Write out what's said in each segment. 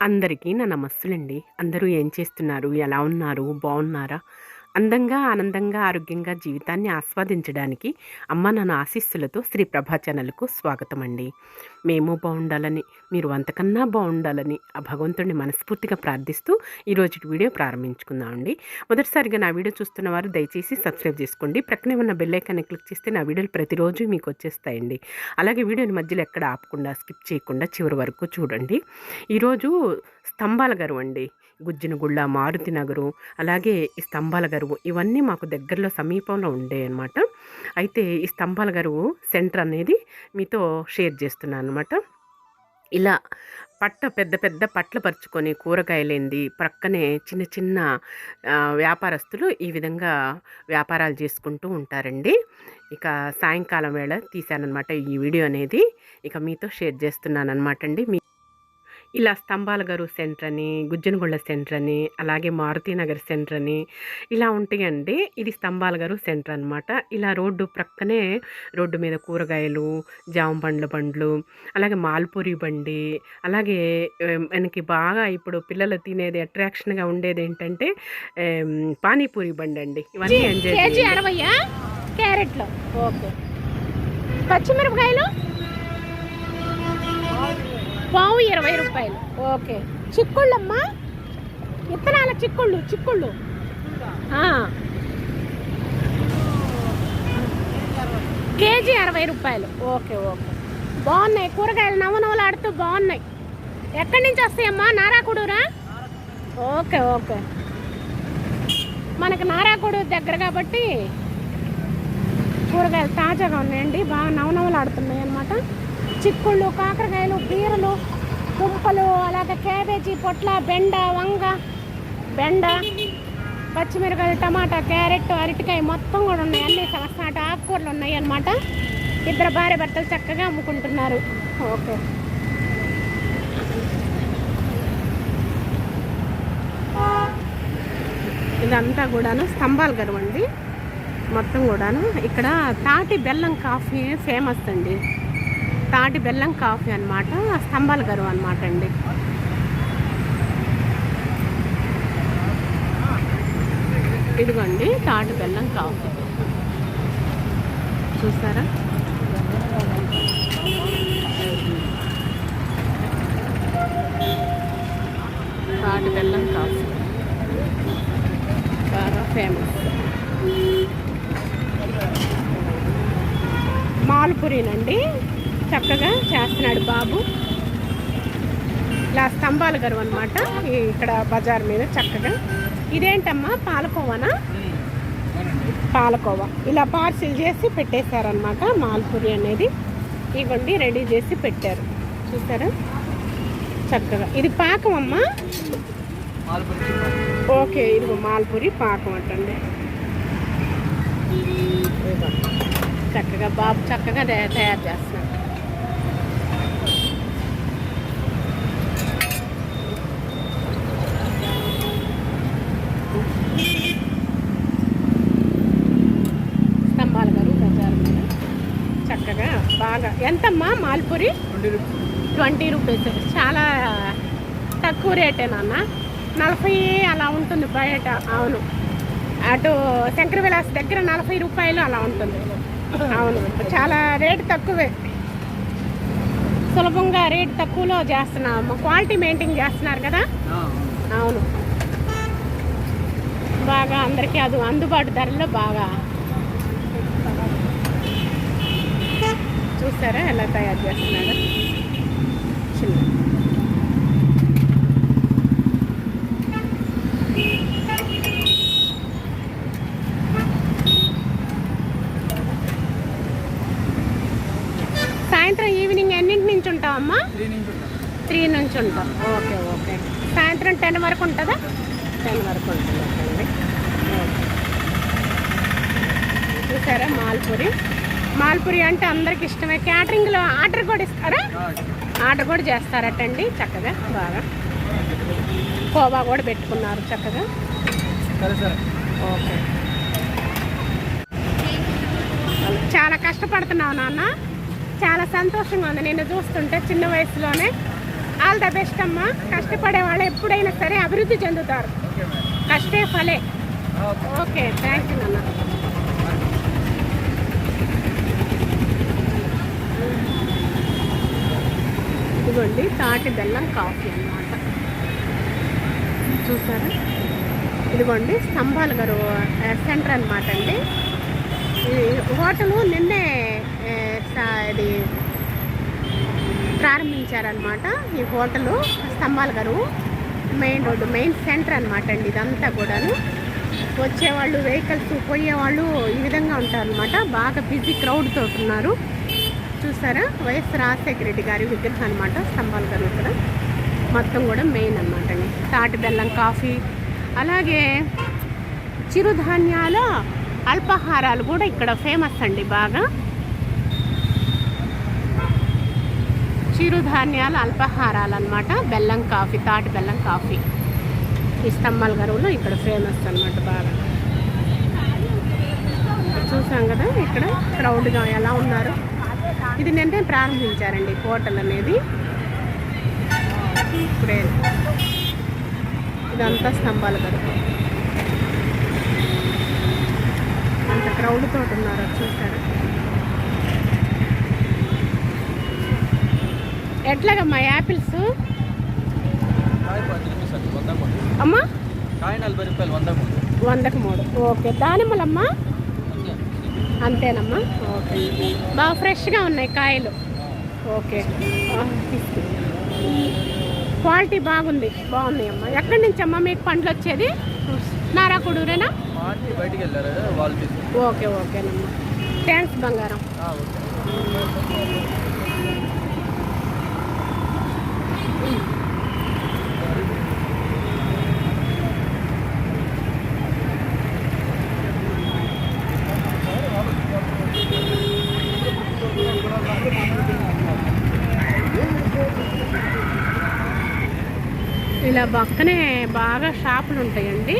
అందరికీ నా నమస్సులండి. అందరూ ఏం చేస్తున్నారు? ఎలా ఉన్నారు? బాగున్నారా? అందంగా ఆనందంగా ఆరోగ్యంగా జీవితాన్ని ఆస్వాదించడానికి అమ్మ నన్ను ఆశీస్సులతో శ్రీ ప్రభా ఛానల్కు స్వాగతం అండి మేము బాగుండాలని మీరు అంతకన్నా బాగుండాలని ఆ భగవంతుడిని మనస్ఫూర్తిగా ప్రార్థిస్తూ ఈరోజు వీడియో ప్రారంభించుకుందామండి మొదటిసారిగా నా వీడియో చూస్తున్న వారు దయచేసి సబ్స్క్రైబ్ చేసుకోండి. ప్రక్కనే ఉన్న బెల్లైకాన్ని క్లిక్ చేస్తే నా వీడియోలు ప్రతిరోజు మీకు వచ్చేస్తాయండి. అలాగే వీడియోని మధ్యలో ఎక్కడ ఆపకుండా స్కిప్ చేయకుండా చివరి వరకు చూడండి. ఈరోజు స్తంభాల గారు అండి. గుజ్జినగుళ్ళ మారుతి నగరు అలాగే ఈ స్తంభాల గరువు ఇవన్నీ మాకు దగ్గరలో సమీపంలో ఉండే అనమాట అయితే ఈ స్తంభాల గరువు సెంటర్ అనేది మీతో షేర్ చేస్తున్నాను అనమాట ఇలా పట్ట పెద్ద పెద్ద పట్ల పరుచుకొని కూరగాయలేంది ప్రక్కనే చిన్న చిన్న వ్యాపారస్తులు ఈ విధంగా వ్యాపారాలు చేసుకుంటూ ఉంటారండి. ఇక సాయంకాలం వేళ తీశానమాట ఈ వీడియో అనేది. ఇక మీతో షేర్ చేస్తున్నాను అనమాట అండి. మీ ఇలా స్తంభాల గారు సెంటర్ అని గుజ్జనగొండ సెంటర్ అని అలాగే మారుతి నగర్ సెంటర్ అని ఇలా ఉంటాయండి. ఇది స్తంభాల గారు సెంటర్ అనమాట ఇలా రోడ్డు ప్రక్కనే రోడ్డు మీద కూరగాయలు జామ పండ్ల బండ్లు అలాగే మాల్పూరి బండి అలాగే మనకి బాగా ఇప్పుడు పిల్లలు తినేది అట్రాక్షన్గా ఉండేది ఏంటంటే పానీపూరి బండి అండి ఇవన్నీ ఎంజాయ్ క్యారెట్లు. ఓకే. పచ్చిమిరపకాయలు? పావు ఇరవై రూపాయలు. ఓకే. చిక్కుళ్ళమ్మా? విత్తనాల చిక్కుళ్ళు చిక్కుళ్ళు. కేజీ అరవై రూపాయలు. Okay okay. బాగున్నాయి. కూరగాయలు నవనవలాడుతూ బాగున్నాయి. ఎక్కడి నుంచి వస్తాయమ్మా? నారాకుడురా? Okay okay. మనకు నారాకుడు దగ్గర కాబట్టి కూరగాయలు తాజాగా ఉన్నాయండి. బాగా నవనవలాడుతున్నాయి అన్నమాట చిక్కుళ్ళు కాకరకాయలు బీరలు దుంపలు అలాగే క్యాబేజీ పొట్ల బెండ వంగ బెండ పచ్చిమిరకాయలు టమాటా క్యారెట్ అరటికాయ మొత్తం కూడా ఉన్నాయి. అన్ని సంవత్సరాట ఆకుకూరలు ఉన్నాయి అన్నమాట. ఇద్దరు భార్య భర్తలు చక్కగా అమ్ముకుంటున్నారు. ఓకే. ఇదంతా కూడాను స్తంభాల గర్వండి అండి మొత్తం కూడాను. ఇక్కడ తాటి బెల్లం కాఫీ ఫేమస్ అండి. తాటి బెల్లం కాఫీ అన్నమాట స్తంభాల గరువు అనమాట అండి. ఇదిగోండి తాటి బెల్లం కాఫీ. చూసారా? తాటి బెల్లం కాఫీ. బాగా ఫేమస్ మాల్పురీనండి. చక్కగా చేస్తున్నాడు బాబు. ఇలా స్తంభాల గారు అనమాట ఇక్కడ బజార్ మీద చక్కగా. ఇదేంటమ్మా? పాలకోవానా? పాలకోవా. ఇలా పార్సిల్ చేసి పెట్టేశారనమాట మాల్పూరి అనేది. ఇవ్వండి రెడీ చేసి పెట్టారు. చూసారా? చక్కగా. ఇది పాకం అమ్మా? ఓకే ఇదిగో మాల్పూరి పాకం అంటండి చక్కగా బాబు చక్కగా తయారు చేస్తారు. ఎంతమ్మా మాల్పూరి? Twenty rupees. చాలా తక్కువ రేటే నాన్న. నలభై అలా ఉంటుంది బయట. అవును. అటు శంకర విలాస్ దగ్గర నలభై రూపాయలు అలా ఉంటుంది. అవును. చాలా రేటు తక్కువే. సులభంగా రేటు తక్కువలో చేస్తున్నాం. క్వాలిటీ మెయింటైన్ చేస్తున్నారు కదా? అవును. బాగా అందరికీ అది అందుబాటు ధరలో బాగా చూసారా? ఎలా తయారు చేస్తున్నాడు చిన్న. సాయంత్రం ఈవినింగ్ ఎన్నింటి నుంచి ఉంటావమ్మా త్రీ నుంచి ఉంటాం. Okay okay. సాయంత్రం టెన్ వరకు ఉంటుందా? టెన్ వరకు ఉంటుంది ఓకే. ఓకే. చూసారా మాల్పూరి మాల్పూరి అంటే అందరికి ఇష్టమే. క్యాటరింగ్లో ఆర్డర్ కూడా ఇస్తారా ఆర్డర్ కూడా చేస్తారటండి చక్కగా. బాగా. కోవా కూడా పెట్టుకున్నారు చక్కగా. ఓకే. చాలా కష్టపడుతున్నావు నాన్న. చాలా సంతోషంగా ఉంది. నిన్ను చూస్తుంటే చిన్న వయసులోనే. ఆల్ ద బెస్ట్ అమ్మా. కష్టపడే వాళ్ళు ఎప్పుడైనా సరే అభివృద్ధి చెందుతారు. కష్టే ఫలే. ఓకే. థ్యాంక్ యూ ఉంటుంది తాటి బెల్లం కాఫీ అన్నమాట. చూసారా? ఇదిగోండి స్తంభాల గారు సెంటర్ అనమాట అండి. హోటలు నిన్నే ఏ, ఇది ప్రారంభించారనమాట ఈ హోటలు స్తంభాల గారు. మెయిన్ రోడ్డు మెయిన్ సెంటర్ అనమాట అండి ఇదంతా కూడాను. వచ్చేవాళ్ళు వెహికల్స్ పోయేవాళ్ళు ఈ విధంగా ఉంటారనమాట బాగా బిజీ క్రౌడ్ తోటి ఉన్నారు. చూసారా? వైఎస్ రాజశేఖర రెడ్డి గారి విగ్రహం అనమాట స్తంభాల గారు ఇక్కడ మొత్తం కూడా మెయిన్ అనమాట అండి. తాటి బెల్లం కాఫీ అలాగే చిరుధాన్యాల అల్పాహారాలు కూడా ఇక్కడ ఫేమస్ అండి బాగా. చిరుధాన్యాల అల్పాహారాలు అనమాట బెల్లం కాఫీ తాటి బెల్లం కాఫీ. ఈ స్తంభాల గరువులో ఇక్కడ ఫేమస్ అనమాట బాగా. చూసాం కదా ఇక్కడ? క్రౌడ్గా ఎలా ఉన్నారు? ఇది నిన్నే ప్రారంభించారండి హోటల్ అనేది. ఇప్పుడే ఇదంతా స్తంభాల గరువు అంత క్రౌడ్ తోటి ఉన్నారు చూసారు? ఎట్లాగమ్మా యాపిల్స్? అమ్మా? వందకు మూడు. ఓకే దానిమ్మలమ్మా. అంతేనమ్మా? ఓకే. బాగా ఫ్రెష్గా ఉన్నాయి కాయలు. ఓకే. క్వాలిటీ బాగుంది. బాగున్నాయి అమ్మా ఎక్కడి నుంచి అమ్మా మీకు పండ్లు వచ్చేది నారాకుడూరేనా ఓకే ఓకేనమ్మా. థ్యాంక్స్ బంగారం. ఓకే. ఇలా పక్కనే బాగా షాపులు ఉంటాయండి.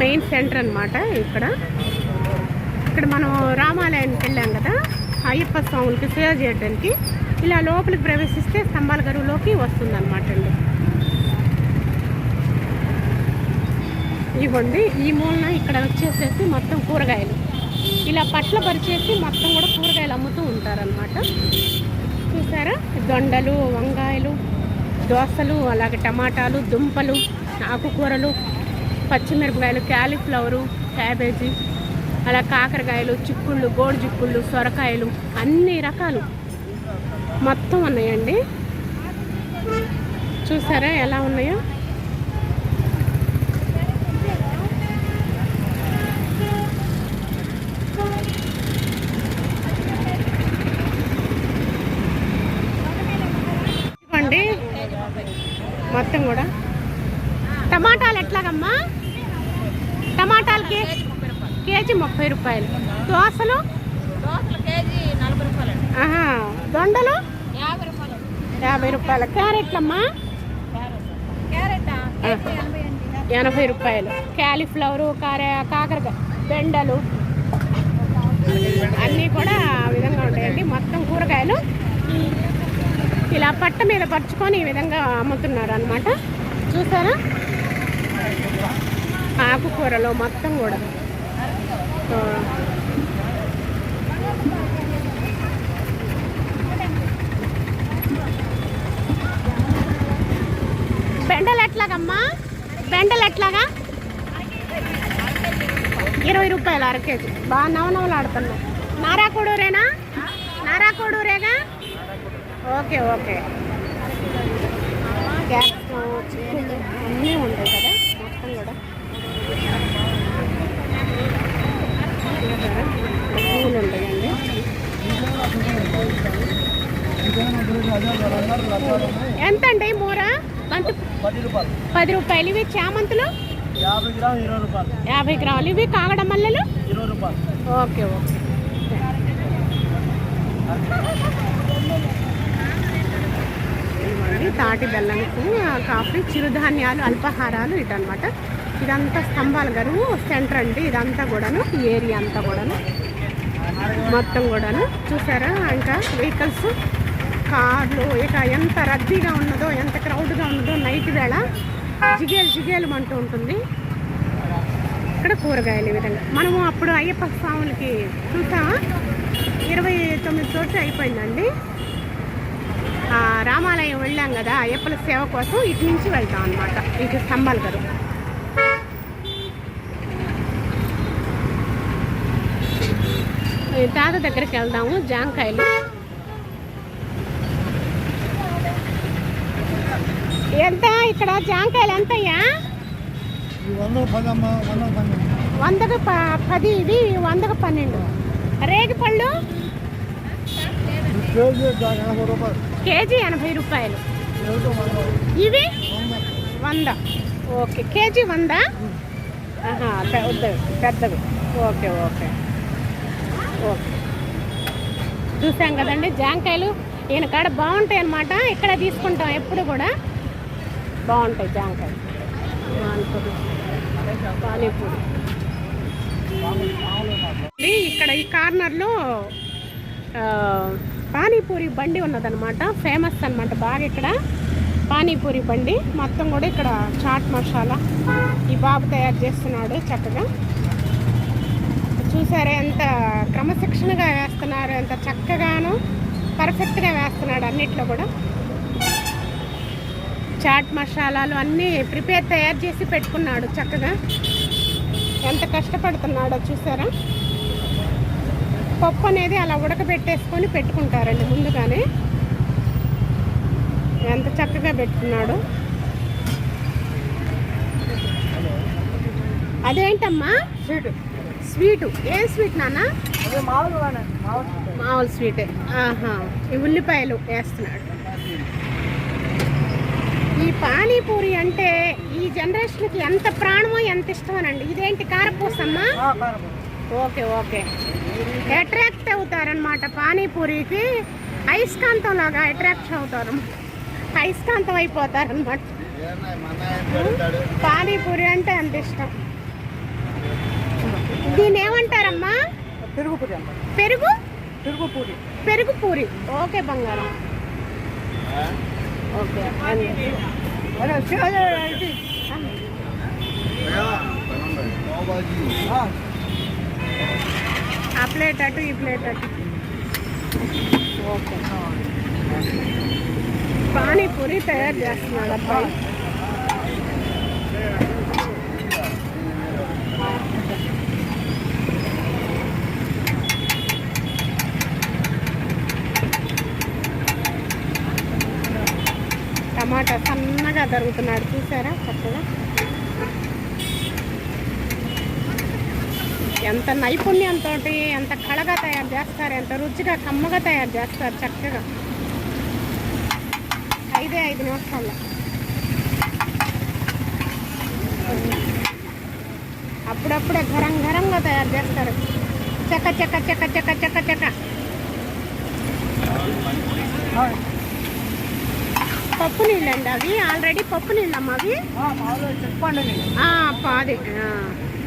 మెయిన్ సెంటర్ అన్నమాట ఇక్కడ. ఇక్కడ మనం రామాలయానికి వెళ్ళాం కదా అయ్యప్ప స్వాములకి సేవ చేయడానికి ఇలా లోపలికి ప్రవేశిస్తే స్తంభాల గరువులోకి వస్తుందన్నమాట అండి. ఇవ్వండి ఈ మూలన ఇక్కడ వచ్చేసేసి మొత్తం కూరగాయలు. ఇలా పట్ల పరిచేసి మొత్తం కూడా కూరగాయలు అమ్ముతూ ఉంటారనమాట చూసారా? దొండలు వంకాయలు దోసలు అలాగే టమాటాలు దుంపలు ఆకుకూరలు పచ్చిమిరపకాయలు క్యాలీఫ్లవరు క్యాబేజీ అలా కాకరకాయలు చిక్కుళ్ళు గోడు చిక్కుళ్ళు సొరకాయలు అన్ని రకాలు మొత్తం ఉన్నాయండి. చూసారా ఎలా ఉన్నాయో? మొత్తం కూడా. టమాటాలు ఎట్లాగమ్మా? టమాటాలకి కేజీ ముప్పై రూపాయలు. దోసలు? దొండలు? యాభై రూపాయలు. క్యారెట్లమ్మా? ఎనభై రూపాయలు. క్యాలీఫ్లవరు కార కాకరకాయ బెండలు. అన్నీ కూడా ఆ విధంగా ఉంటాయండి. మొత్తం కూరగాయలు. ఇలా పట్ట మీద పరుచుకొని ఈ విధంగా అమ్ముతున్నారు అనమాట చూసారా? ఆకుకూరలో మొత్తం కూడా. బెండలు ఎట్లాగమ్మా? బెండలు ఎట్లాగా? ఇరవై రూపాయలు అర కేజీ. బాగా నవనవలాడుతున్నాయి నారాకోడూరేనా? నారాకోడూరేగా? Okay okay. అన్నీ ఉంటాయి కదా? మొత్తం కూడా? పూలు ఉంటాయండి. ఎంత అండి మూర? పది రూపాయలు. ఇవి చామంతులు యాభై గ్రాములు ఇవి కాగడ మల్లెలు? ఇరవై రూపాయలు. Okay okay. ఇదిగోండి తాటి బెల్లం కాఫీ చిరుధాన్యాలు అల్పాహారాలు ఇటనమాట. ఇదంతా స్తంభాల గరువు సెంటర్ అండి. ఇదంతా కూడాను ఈ ఏరియా అంతా కూడాను. మొత్తం కూడాను. చూసారా? ఇంకా వెహికల్స్ కార్లు ఇక ఎంత రద్దీగా ఉన్నదో ఎంత క్రౌడ్గా ఉన్నదో నైట్ వేళ జిగేలు జిగేలు అంటూ ఉంటుంది. ఇక్కడ కూరగాయలు ఈ విధంగా. మనము అప్పుడు అయ్యప్ప స్వాములకి చూసామా? ఇరవై తొమ్మిది చోట్ల అయిపోయిందండి. రామాలయం వెళ్ళాం కదా అయ్యప్పల సేవ కోసం ఇటు నుంచి వెళ్తాం అనమాట ఇటు స్తంభాలు కదా. ఈ తాత దగ్గరికి వెళ్దాము జాంకాయలు. ఎంత ఇక్కడ జాంకాయలు ఎంతయ్యా? వందకు పది ఇవి వందకు పన్నెండు. రేగి పళ్ళు? కేజీ ఎనభై రూపాయలు. ఇవి వంద. ఓకే కేజీ వంద? పెద్దవి పెద్దవి. Okay okay. ఓకే. చూసాం కదండి జాంకాయలు. ఈయన కాడ బాగుంటాయి అన్నమాట. ఇక్కడ తీసుకుంటాం ఎప్పుడు కూడా. బాగుంటాయి జాంకాయలు. పానీపూరి. ఇక్కడ ఈ కార్నర్లో పానీపూరి బండి ఉన్నదనమాట ఫేమస్ అనమాట బాగా ఇక్కడ. పానీపూరి బండి. మొత్తం కూడా ఇక్కడ చాట్ మసాలా ఈ బాబు తయారు చేస్తున్నాడు చక్కగా. చూసారా ఎంత క్రమశిక్షణగా వేస్తున్నారు ఎంత చక్కగాను పర్ఫెక్ట్గా వేస్తున్నాడు అన్నిట్లో కూడా. చాట్ మసాలాలు అన్నీ ప్రిపేర్ తయారు చేసి పెట్టుకున్నాడు చక్కగా. ఎంత కష్టపడుతున్నాడో చూసారా? పప్పు అనేది అలా ఉడకబెట్టేసుకొని పెట్టుకుంటారండి ముందుగానే. ఎంత చక్కగా పెట్టుకున్నాడు. అదేంటమ్మా? స్వీట్. స్వీటు. ఏం స్వీట్ నాన్న? మామూలు స్వీటే. ఆహా. ఈ ఉల్లిపాయలు వేస్తున్నాడు. ఈ పానీపూరి అంటే ఈ జనరేషన్కి ఎంత ప్రాణమో ఎంత ఇష్టమోనండి. ఇదేంటి కారపూసమ్మా? Okay okay. అట్రాక్ట్ అవుతారనమాట పానీపూరికి అయస్కాంతం లాగా అట్రాక్ట్ అవుతారు. అయస్కాంతం అయిపోతారనమాట పానీపూరి అంటే అంత ఇష్టం. దీన్ని ఏమంటారమ్మా పెరుగు? పూరి అమ్మ పెరుగు పెరుగు పూరి పెరుగు పూరి ఓకే బంగారం ఓకే ఇది ఆ, ప్లేట్ అటు ఈ ప్లేట్ అటు. ఓకే. పానీపూరి తయారు చేస్తున్నాడు అబ్బాయి. టమాటా సన్నగా తరుగుతున్నాడు. చూసారా? చక్కగా? ఎంత నైపుణ్యంతో ఎంత కళగా తయారు చేస్తారు ఎంత రుచిగా కమ్మగా తయారు చేస్తారు చక్కగా. ఐదే ఐదు నిమిషాల్లో. అప్పుడప్పుడే గరం గరంగా తయారు చేస్తారు. చెక్క చెక్క చెక్క చెక్క చెక్క చెక్క పప్పు నీళ్ళండి అవి? ఆల్రెడీ పప్పు నీళ్ళమ్మా అవి? ఆ,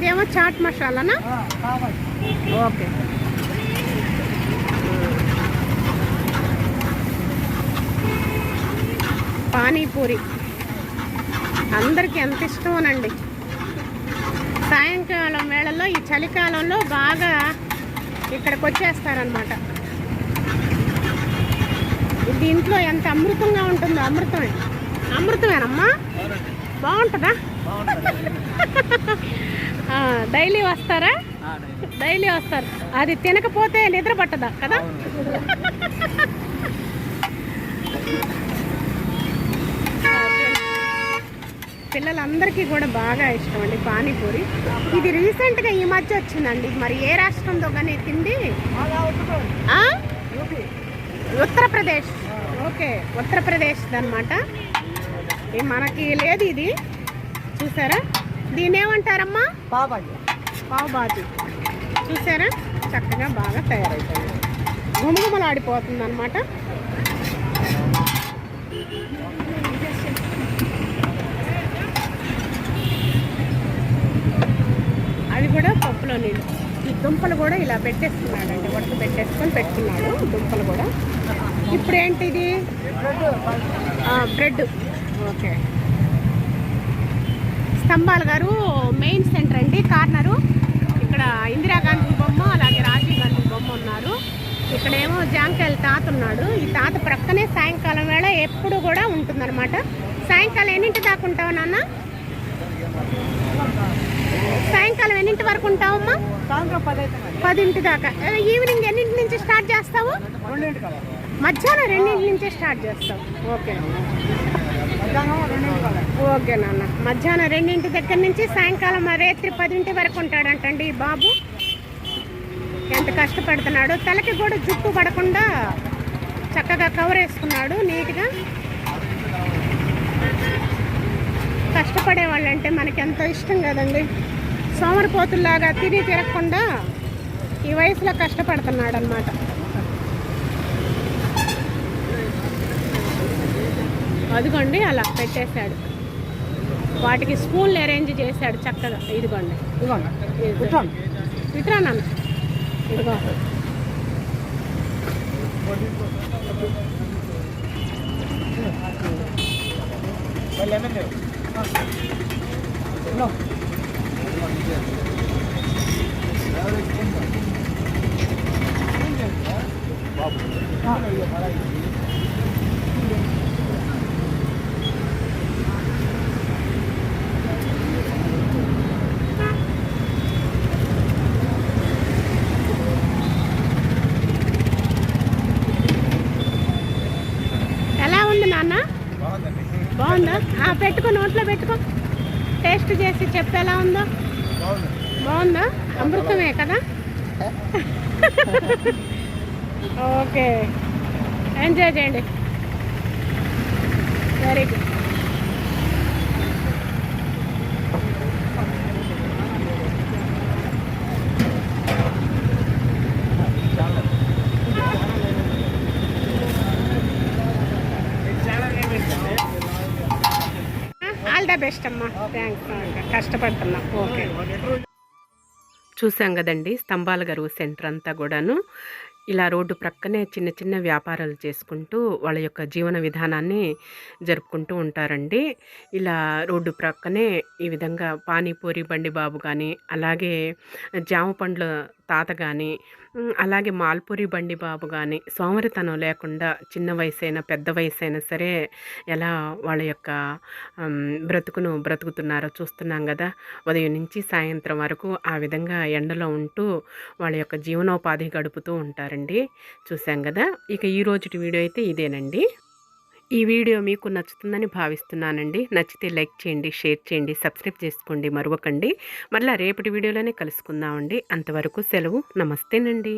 ఇదేమో చాట్ మసాలానా. ఓకే. పానీపూరి. అందరికీ ఎంత ఇష్టమోనండి. సాయంకాలం వేళల్లో ఈ చలికాలంలో బాగా ఇక్కడికి వచ్చేస్తారనమాట దీంట్లో ఎంత అమృతంగా ఉంటుందో అమృతమే. అమృతమేనమ్మా? బాగుంటుందా. డైలీ వస్తారా? డైలీ. వస్తారు. అది తినకపోతే నిద్ర పట్టదా? కదా? పిల్లలందరికీ కూడా బాగా ఇష్టం అండి పానీపూరి. ఇది రీసెంట్గా ఈ మధ్య వచ్చిందండి. మరి ఏ రాష్ట్రంలో కానీ తిండి. ఉత్తరప్రదేశ్. ఓకే ఉత్తరప్రదేశ్ అనమాట మనకి లేదు ఇది. చూసారా? దీని ఏమంటారమ్మా బాబాయ్ పావు బాజీ చూసారా? చక్కగా బాగా తయారైపోయింది. గుమగుమలాడిపోతుంది అనమాట అవి కూడా పప్పులో నీళ్ళు. ఈ దుంపలు కూడా ఇలా పెట్టేసుకున్నాడండి వట్టు పెట్టేసుకొని పెట్టుకున్నాడు దుంపలు కూడా. ఇప్పుడు ఏంటి ఇది బ్రెడ్. ఓకే. స్తంభాల గారు మెయిన్ సెంటర్ అండి కార్నరు. ఇక్కడ ఇందిరాగాంధీ బొమ్మ అలాగే రాజీవ్ గాంధీ బొమ్మ ఉన్నారు. ఇక్కడేమో జాంకాయల తాత ఉన్నాడు. ఈ తాత ప్రక్కనే సాయంకాలం వేళ ఎప్పుడు కూడా ఉంటుందన్నమాట. సాయంకాలం ఎన్నింటి దాకా ఉంటావు నాన్న? సాయంకాలం ఎన్నింటి వరకు ఉంటావమ్మా? పదింటి దాకా. ఈవినింగ్ ఎన్నింటి నుంచి స్టార్ట్ చేస్తావు? మధ్యాహ్నం రెండింటి నుంచే స్టార్ట్ చేస్తావు. ఓకే. ఓకే నాన్న. మధ్యాహ్నం రెండింటి దగ్గర నుంచి సాయంకాలం రేత్రి పదింటి వరకు ఉంటాడంటండి ఈ బాబు. ఎంత కష్టపడుతున్నాడు. తలకి కూడా జుట్టు పడకుండా చక్కగా కవర్ వేసుకున్నాడు నీట్గా. కష్టపడే వాళ్ళంటే మనకి ఎంతో ఇష్టం కదండి. సోమరిపోతుల్లాగా తిని తిరగకుండా ఈ వయసులో కష్టపడుతున్నాడు అనమాట అదిగోండి అలా పెట్టేశాడు. వాటికి స్పూన్లు అరేంజ్ చేశాడు చక్కగా. ఇదిగోండి. ఇదిగోండి. ఇట్రా నాన్న ఇదిగో. మళ్ళీ ఏమైనా లేవు ఇదిగో. ఎలా ఉంది నాన్న బాగుందండి బాగుందా ఆ, పెట్టుకో నోట్లో పెట్టుకో టేస్ట్ చెప్పు ఎలా ఉందో? బాగుందా? అమృతమే కదా? ఓకే. ఎంజాయ్ చేయండి. Very good all the best అమ్మా. థ్యాంక్స్ కష్టపడుతున్నా. ఓకే చూసాం కదండి స్తంభాల గారు సెంటర్ అంతా కూడాను. ఇలా రోడ్డు ప్రక్కనే చిన్న చిన్న వ్యాపారాలు చేసుకుంటూ వాళ్ళ యొక్క జీవన విధానాన్ని జరుపుకుంటూ ఉంటారండి. ఇలా రోడ్డు ప్రక్కనే ఈ విధంగా పానీపూరి బండి బాబు కానీ అలాగే జామ పండ్ల తాత కానీ అలాగే మాల్పూరి బండి బాబు కానీ సోమరితనం లేకుండా చిన్న వయసైనా పెద్ద వయసైనా సరే ఎలా వాళ్ళ యొక్క బ్రతుకును బ్రతుకుతున్నారో చూస్తున్నాం కదా. ఉదయం నుంచి సాయంత్రం వరకు ఆ విధంగా ఎండలో ఉంటూ వాళ్ళ యొక్క జీవనోపాధి గడుపుతూ ఉంటారండి. చూసాం కదా. ఇక ఈ రోజుటి వీడియో అయితే ఇదేనండి. ఈ వీడియో మీకు నచ్చుతుందని భావిస్తున్నానండి. నచ్చితే లైక్ చేయండి షేర్ చేయండి సబ్స్క్రైబ్ చేసుకోండి మరొకండి. మళ్ళీ రేపటి వీడియోలోనే కలుసుకుందామండి. అంతవరకు సెలవు. నమస్తేనండి.